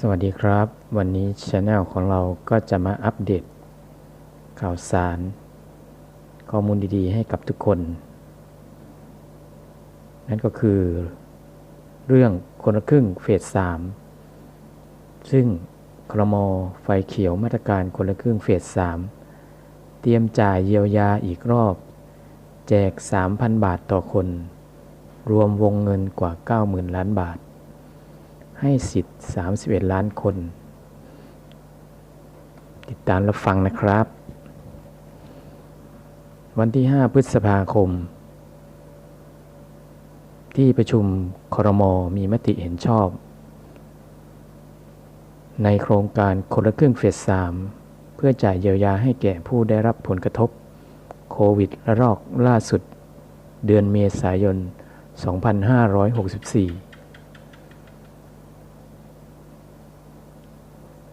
สวัสดีครับ วันนี้ช anel ของเราก็จะมาอัปเดต ข่าวสาร ข้อมูลดีๆ ให้กับทุกคน นั่นก็คือ เรื่องคนละครึ่งเฟสสามซึ่งครมไฟเขียวมาตรการคนละครึ่งเฟสสามเตรียมจ่ายเยียวยาอีกรอบ แจก 3,000 บาทต่อคน รวมวงเงินกว่า 90,000 ล้านบาท ให้สิทธิ์ 31 ล้านคน ติดตามรับฟังนะครับ วันที่ 5 พฤษภาคม ที่ประชุมครมมีมติเห็นชอบ ในโครงการคนละครึ่งเฟส 3 เพื่อจ่ายเยียวยาให้แก่ผู้ได้รับผลกระทบโควิดระลอกล่าสุด เดือนเมษายน 2564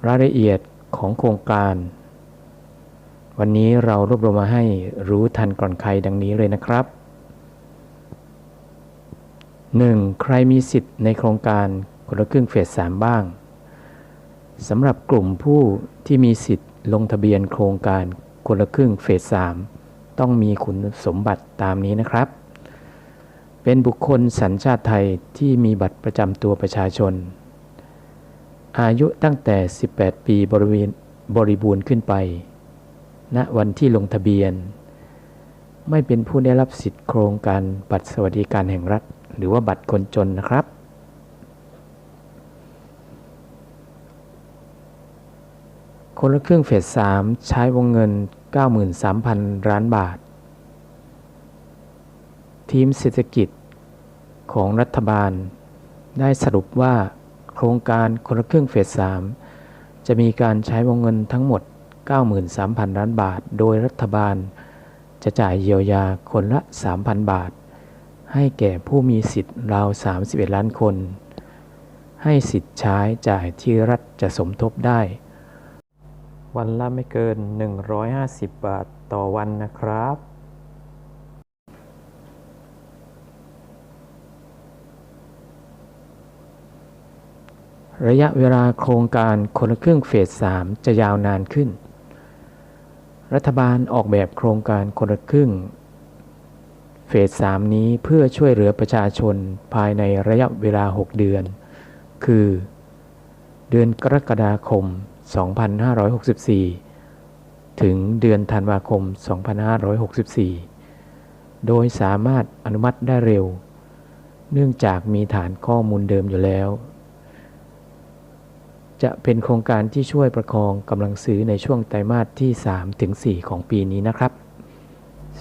รายละเอียดของโครงการ วันนี้เรารวบรวมมาให้รู้ทันก่อนใครดังนี้เลยนะครับ 1. ใครมีสิทธิ์ในโครงการคนละครึ่งเฟส 3 บ้างสำหรับกลุ่มผู้ที่มีสิทธิ์ลงทะเบียนโครงการคนละครึ่งเฟส 3 ต้องมีคุณสมบัติตามนี้นะครับ เป็นบุคคลสัญชาติไทยที่มีบัตรประจำตัวประชาชน อายุตั้งแต่ 18 ปีบริเวณบริบูรณ์ขึ้นไปณวันที่ลงทะเบียน ไม่เป็นผู้ได้รับสิทธิโครงการบัตรสวัสดิการแห่งรัฐ หรือว่าบัตรคนจนนะครับ คนละครึ่งเฟส3ใช้วงเงิน 93,000 ล้านบาท ทีมเศรษฐกิจของรัฐบาลได้สรุปว่า โครงการคนละครึ่งเฟส 3 จะมีการใช้วงเงินทั้งหมด 93,000 ล้านบาท โดยรัฐบาล จะจ่ายเยียวยาคนละ 3,000 บาท ให้แก่ผู้มีสิทธิ์ราว 31 ล้านคน ให้สิทธิ์ใช้จ่ายที่รัฐจะสมทบได้ วันละไม่เกิน 150 บาทต่อวันนะครับ ระยะเวลาโครงการคนละครึ่งเฟส3จะยาวนานขึ้น รัฐบาลออกแบบโครงการคนละครึ่ง เฟส3นี้เพื่อช่วยเหลือประชาชนภายในระยะเวลา 6 เดือน คือ เดือนกรกฎาคม 2564 ถึงเดือนธันวาคม 2564 โดยสามารถอนุมัติได้เร็ว เนื่องจากมีฐานข้อมูลเดิมอยู่แล้ว จะเป็นโครงการที่ช่วยประคองกำลังซื้อในช่วงไตรมาสที่3ถึง4ของปีนี้นะครับ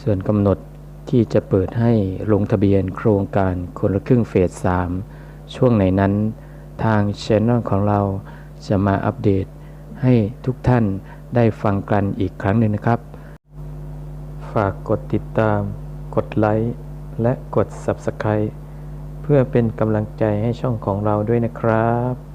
ส่วนกำหนดที่จะเปิดให้ลงทะเบียนโครงการคนละครึ่งเฟส 3 ช่วงไหนนั้น ทางช anel ของเราจะมาอัปเดต ให้ทุกท่านได้ฟังกันอีกครั้งหนึ่งนะครับ ฝากกดติดตาม กดไลค์ และกด Subscribe เพื่อเป็นกำลังใจให้ช่องของเราด้วยนะครับ